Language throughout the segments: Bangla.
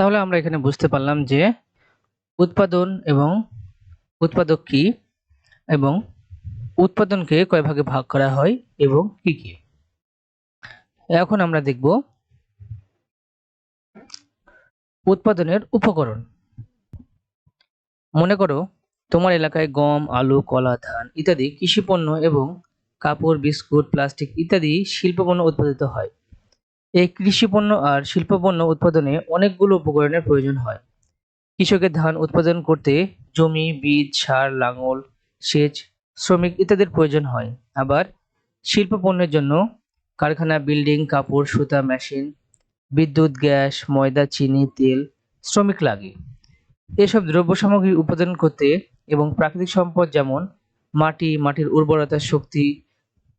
তাহলে আমরা এখানে বুঝতে পারলাম যে উৎপাদন এবং উৎপাদক কি এবং উৎপাদনকে কয় ভাগে ভাগ করা হয় এবং কি কি? এখন আমরা দেখব উৎপাদনের উপকরণ। মনে করো তোমার এলাকায় গম, আলু, কলা, ধান ইত্যাদি কৃষি পণ্য এবং কাপড়, বিস্কুট, প্লাস্টিক ইত্যাদি শিল্প পণ্য উৎপাদিত হয়। এই কৃষি পণ্য আর শিল্প পণ্য উৎপাদনে অনেকগুলো উপকরণের প্রয়োজন হয়। কৃষকের ধান উৎপাদন করতে জমি, বীজ, সার, লাঙল, সেচ, শ্রমিক ইত্যাদির প্রয়োজন হয়। আবার শিল্প পণ্যের জন্য কারখানা, বিল্ডিং, কাপড়, সুতা, মেশিন, বিদ্যুৎ, গ্যাস, ময়দা, চিনি, তেল, শ্রমিক লাগে। এসব দ্রব্য সামগ্রী উৎপাদন করতে এবং প্রাকৃতিক সম্পদ যেমন মাটি, মাটির উর্বরতা, শক্তি,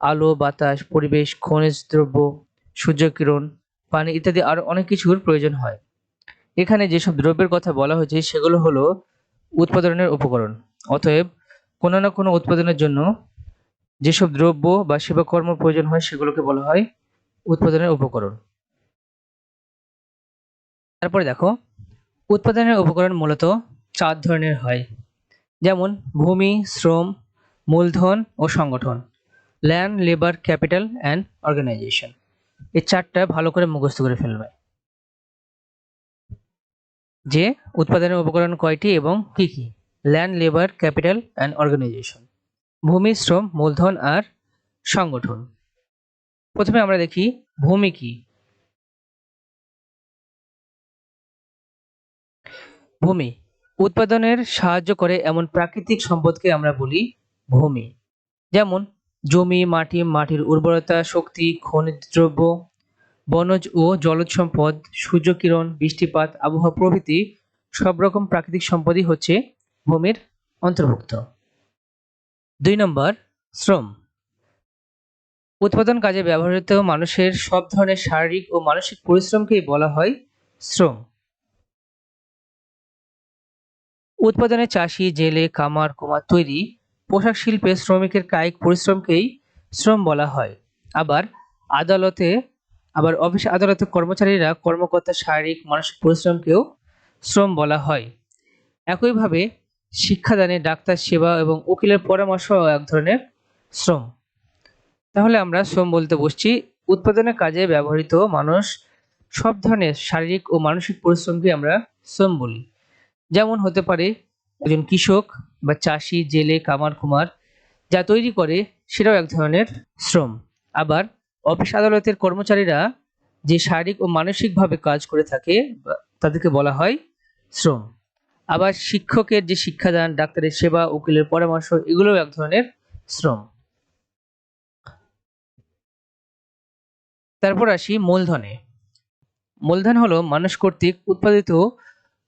আলো, বাতাস, পরিবেশ, খনিজ দ্রব্য সূর্যকিরণ, পানি ইত্যাদি আরও অনেক কিছুর প্রয়োজন হয়। এখানে যেসব দ্রব্যের কথা বলা হয়েছে, সেগুলো হলো উৎপাদনের উপকরণ। অতএব, কোনো না কোনো উৎপাদনের জন্য যেসব দ্রব্য বা সেবাকর্ম প্রয়োজন হয়, সেগুলোকে বলা হয় উৎপাদনের উপকরণ। তারপরে দেখো, উৎপাদনের উপকরণ মূলত চার ধরনের হয়। যেমন, ভূমি, শ্রম, মূলধন ও সংগঠন land labour capital and organisation এই চারটা ভালো করে মুখস্থ করে ফেলবে। যে উৎপাদনের উপকরণ কয়টি এবং কি কি? Land labour capital and organisation ভূমি, শ্রম, মূলধন আর সংগঠন। প্রথমে আমরা দেখি ভূমি কি। ভূমি। উৎপাদনের সাহায্য করে এমন প্রাকৃতিক সম্পদকে আমরা বলি ভূমি। যেমন জমি, মাটি, মাটির উর্বরতা, শক্তি, খনিজ দ্রব্য, বনজ ও জলজ সম্পদ সূর্যকিরণ বৃষ্টিপাত, আবহাওয়া প্রভৃতি সব রকম প্রাকৃতিক সম্পদই হচ্ছে ভূমির অন্তর্ভুক্ত। দুই নম্বর, শ্রম। উৎপাদন কাজে ব্যবহৃত মানুষের সব ধরনের শারীরিক ও মানসিক পরিশ্রমকেই বলা হয় শ্রম। উৎপাদনে চাষি, জেলে কামার কুমার তৈরি পোশাক শিল্পে শ্রমিকের কায়িক পরিশ্রমকেই শ্রম বলা হয়। আবার আদালতে, আবার অফিস আদালতে কর্মচারীরা কর্মকর্তা শারীরিক, মানসিক পরিশ্রমকেও শ্রম বলা হয়। একইভাবে শিক্ষাদানে ডাক্তার সেবা এবং উকিলের পরামর্শ এক ধরনের শ্রম। তাহলে আমরা শ্রম বলতে বসছি উৎপাদনের কাজে ব্যবহৃত মানুষ সব ধরনের শারীরিক ও মানসিক পরিশ্রমকে আমরা শ্রম বলি। যেমন হতে পারে একজন কৃষক বা চাষি, জেলে, কামার কুমার যা তৈরি করে, সেটাও এক ধরনের শ্রম। আবার অফিস আদালতের কর্মচারীরা যে শারীরিক ও মানসিকভাবে কাজ করে থাকে তাদেরকে বলা হয় শ্রম। আবার শিক্ষকের যে শিক্ষাদান, ডাক্তারের সেবা, উকিলের পরামর্শ, এগুলোও এক ধরনের শ্রম। তারপর আসি মূলধনে। মূলধন হলো মানুষ কর্তৃক উৎপাদিত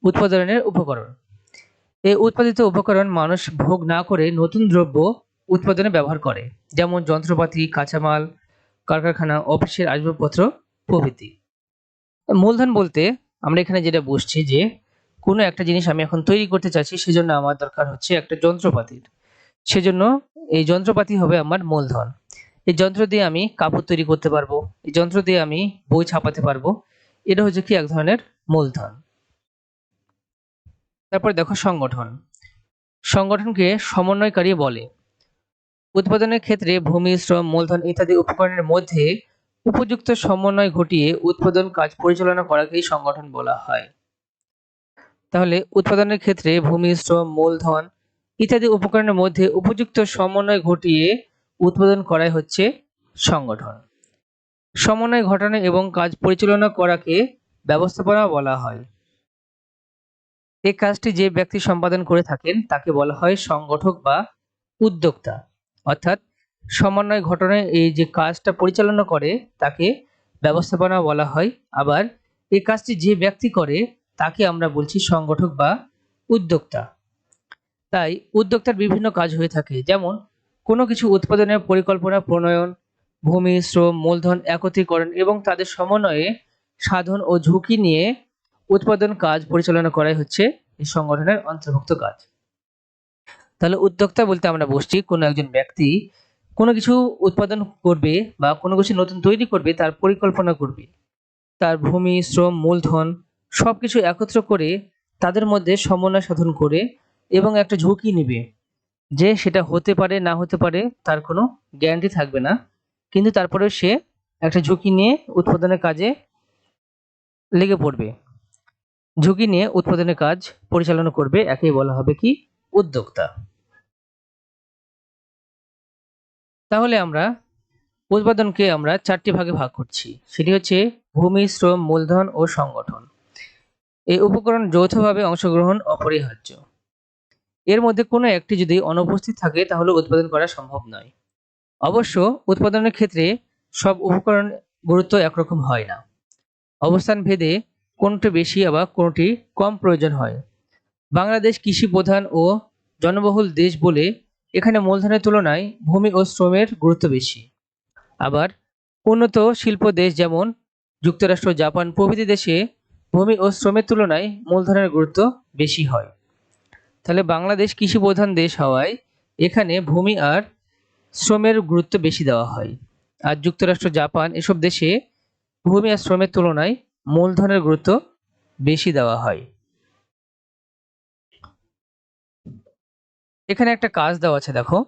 উৎপাদনের উপকরণ। এই উৎপাদিত উপকরণ মানুষ ভোগ না করে নতুন দ্রব্য উৎপাদনে ব্যবহার করে। যেমন যন্ত্রপাতি, কাঁচামাল কলকারখানা অফিসের আসবাবপত্র, প্রভৃতি। মূলধন বলতে আমরা এখানে যেটা বুঝছি যে, কোনো একটা জিনিস আমি এখন তৈরি করতে চাচ্ছি, সেজন্য আমার দরকার হচ্ছে একটা যন্ত্রপাতির। সেজন্য এই যন্ত্রপাতি হবে আমার মূলধন। এই যন্ত্র দিয়ে আমি কাপড় তৈরি করতে পারব, এই যন্ত্র দিয়ে আমি বই ছাপাতে পারব। এটা হচ্ছে কি এক ধরনের মূলধন। তারপর দেখো সংগঠন। সংগঠনকে সমন্বয়কারী বলে। উৎপাদনের ক্ষেত্রে ভূমি, শ্রম, মূলধন ইত্যাদি উপকরণের মধ্যে উপযুক্ত সমন্বয় ঘটিয়ে উৎপাদন কাজ পরিচালনা করাকেই সংগঠন বলা হয়। তাহলে উৎপাদনের ক্ষেত্রে ভূমি, শ্রম, মূলধন ইত্যাদি উপকরণের মধ্যে উপযুক্ত সমন্বয় ঘটিয়ে উৎপাদন করাই হচ্ছে সংগঠন। সমন্বয় ঘটানো এবং কাজ পরিচালনা করাকে ব্যবস্থাপনা বলা হয়। এই কাজটি যে ব্যক্তি সম্পাদন করে থাকেন, তাকে বলা হয় সংগঠক বা উদ্যোক্তা। অর্থাৎ সমন্বয় ঘটনায় এই যে কাজটা পরিচালনা করে, তাকে ব্যবস্থাপনা বলা হয়। আবার এই কাজটি যে ব্যক্তি করে, তাকে আমরা বলছি সংগঠক বা উদ্যোক্তা। তাই উদ্যোক্তার বিভিন্ন কাজ হয়ে থাকে। যেমন, কোনো কিছু উৎপাদনের পরিকল্পনা, প্রণয়ন, ভূমি, শ্রম, মূলধন একত্রীকরণ এবং তাদের সমন্বয়ে সাধন ও ঝুঁকি নিয়ে উৎপাদন কাজ পরিচালনা করাই হচ্ছে এই সংগঠনের অন্তর্ভুক্ত কাজ। তাহলে উদ্যোক্তা বলতে আমরা বসছি কোনো একজন ব্যক্তি কোনো কিছু উৎপাদন করবে বা কোনো কিছু নতুন তৈরি করবে, তার পরিকল্পনা করবে, তার ভূমি, শ্রম, মূলধন সব কিছু একত্র করে তাদের মধ্যে সমন্বয় সাধন করে এবং একটা ঝুঁকি নেবে যে সেটা হতে পারে, না হতে পারে, তার কোনো গ্যারান্টি থাকবে না। কিন্তু তারপরেও সে একটা ঝুঁকি নিয়ে উৎপাদনের কাজে লেগে পড়বে। ঝুঁকি নিয়ে উৎপাদনের কাজ পরিচালনা করবে, একেই বলা হবে কি? উদ্যোক্তা। তাহলে আমরা উৎপাদনকে আমরা চারটি ভাগে ভাগ করছি। সেটি হচ্ছে ভূমি, শ্রম, মূলধন ও সংগঠন। এই উপকরণ যৌথভাবে অংশগ্রহণ অপরিহার্য। এর মধ্যে কোনো একটি যদি অনুপস্থিত থাকে, তাহলে উৎপাদন করা সম্ভব নয়। অবশ্য উৎপাদনের ক্ষেত্রে সব উপকরণ গুরুত্ব একরকম হয় না। অবস্থান ভেদে কোনটি বেশি আবার কোনটি কম প্রয়োজন হয়। বাংলাদেশ কৃষি প্রধান ও জনবহুল দেশ বলে এখানে মূলধনের তুলনায় ভূমি ও শ্রমের গুরুত্ব বেশি। আবার উন্নত শিল্প দেশ যেমন যুক্তরাষ্ট্র, জাপান প্রভৃতি দেশে ভূমি ও শ্রমের তুলনায় মূলধনের গুরুত্ব বেশি হয়। তাহলে বাংলাদেশ কৃষি প্রধান দেশ হওয়ায় এখানে ভূমি আর শ্রমের গুরুত্ব বেশি দেওয়া হয়। আর যুক্তরাষ্ট্র, জাপান এসব দেশে ভূমি আর শ্রমের তুলনায় মূলধনের গুরুত্ব বেশি দেওয়া হয়। এখানে একটা কাজ দেওয়া আছে, দেখো।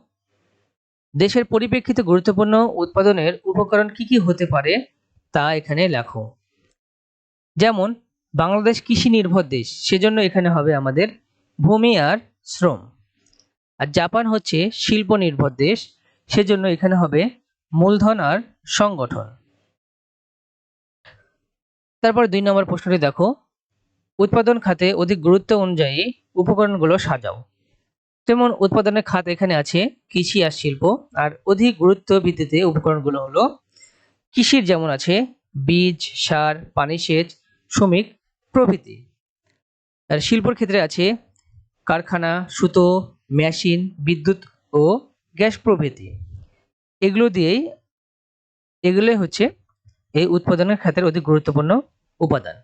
দেশের পরিপ্রেক্ষিতে গুরুত্বপূর্ণ উৎপাদনের উপকরণ কি কি হতে পারে তা এখানে লেখো। যেমন, বাংলাদেশ কৃষি নির্ভর দেশ, সেজন্য এখানে হবে আমাদের ভূমি আর শ্রম। আর জাপান হচ্ছে শিল্প নির্ভর দেশ, সেজন্য এখানে হবে মূলধন আর সংগঠন। তারপর দুই নম্বর প্রশ্নটি দেখো। উৎপাদন খাতে অধিক গুরুত্ব অনুযায়ী উপকরণগুলো সাজাও। যেমন উৎপাদনের খাত এখানে আছে কৃষি আর শিল্প, আর অধিক গুরুত্ব ভিত্তিতে উপকরণগুলো হলো কৃষির যেমন আছে বীজ, সার, পানি সেচ, শ্রমিক, প্রভৃতি। আর শিল্পর ক্ষেত্রে আছে কারখানা, সুতো, মেশিন, বিদ্যুৎ ও গ্যাস প্রভৃতি। এগুলো দিয়েই, এগুলোই হচ্ছে এই উৎপাদনের খাতের অধিক গুরুত্বপূর্ণ उपादान।